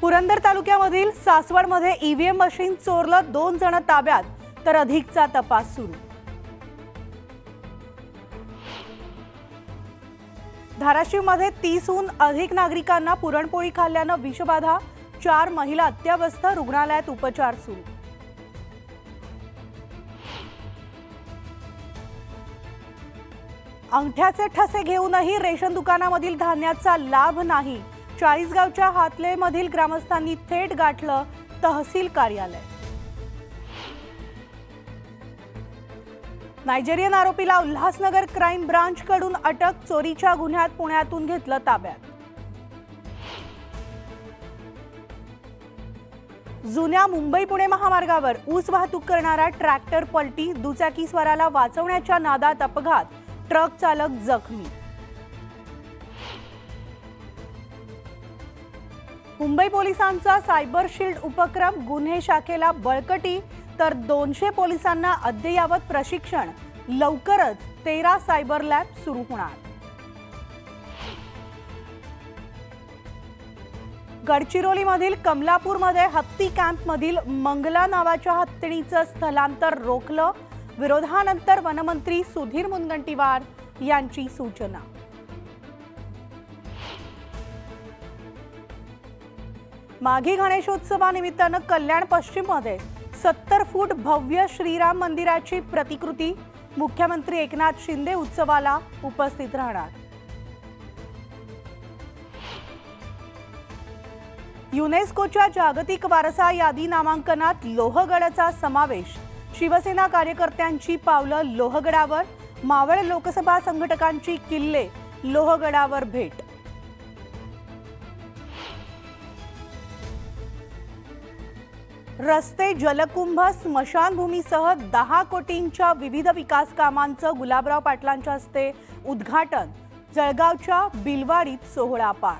पुरंदर तालुक्यामधील सासवडमध्ये EVM machine चोरलं दोन जण ताब्यात तर अधिकचा तपास सुरू. धाराशिवमध्ये तीसहून अधिक नागरिकांना पुरणपोळी खाल्ल्यानं विषबाधा चार महिला अत्यावस्थ रुग्णालयात उपचार सुरू. अंगठ्याचे ठसे घेऊनही रेशन दुकानामधील धान्याचा लाभ नाही चाळीसगावच्या हातलेमधील ग्रामस्थांनी थेट गाठलं तहसील कार्यालय. नायजेरियन आरोपीला उल्हासनगर क्राईम ब्रांचकडून अटक चोरीच्या गुन्ह्यात पुण्यातून घेतलं ताब्यात. जुन्या मुंबई पुणे महामार्गावर ऊस वाहतूक करणारा ट्रॅक्टर पलटी दुचाकीस्वाराला वाचवण्याच्या नादात अपघात ट्रक चालक जखमी. मुंबई पोलिसांचा सायबर शिल्ड उपक्रम गुन्हे शाखेला बळकटी तर दोनशे पोलिसांना अद्ययावत प्रशिक्षण. लवकरच तेरा सायबर लॅब सुरू होणार. गडचिरोलीमधील कमलापूरमध्ये हत्ती कॅम्पमधील मंगला नावाच्या हत्तीचं स्थलांतर रोखलं. विरोधानंतर वनमंत्री सुधीर मुनगंटीवार यांची सूचना. माघी गणेशोत्सवानिमित्तानं कल्याण पश्चिममध्ये सत्तर फूट भव्य श्रीराम मंदिराची प्रतिकृती मुख्यमंत्री एकनाथ शिंदे उत्सवाला उपस्थित राहणार. युनेस्कोच्या जागतिक वारसा यादी नामांकनात लोहगडाचा समावेश. शिवसेना कार्यकर्त्यांची पावलं लोहगडावर मावळ लोकसभा संघटकांची किल्ले लोहगडावर भेट. रस्ते जलकुंभ स्मशानभूमीसह दहा कोटींच्या विविध विकास कामांचं गुलाबराव पाटलांच्या हस्ते उद्घाटन जळगावच्या बिलवाडीत सोहळा पार.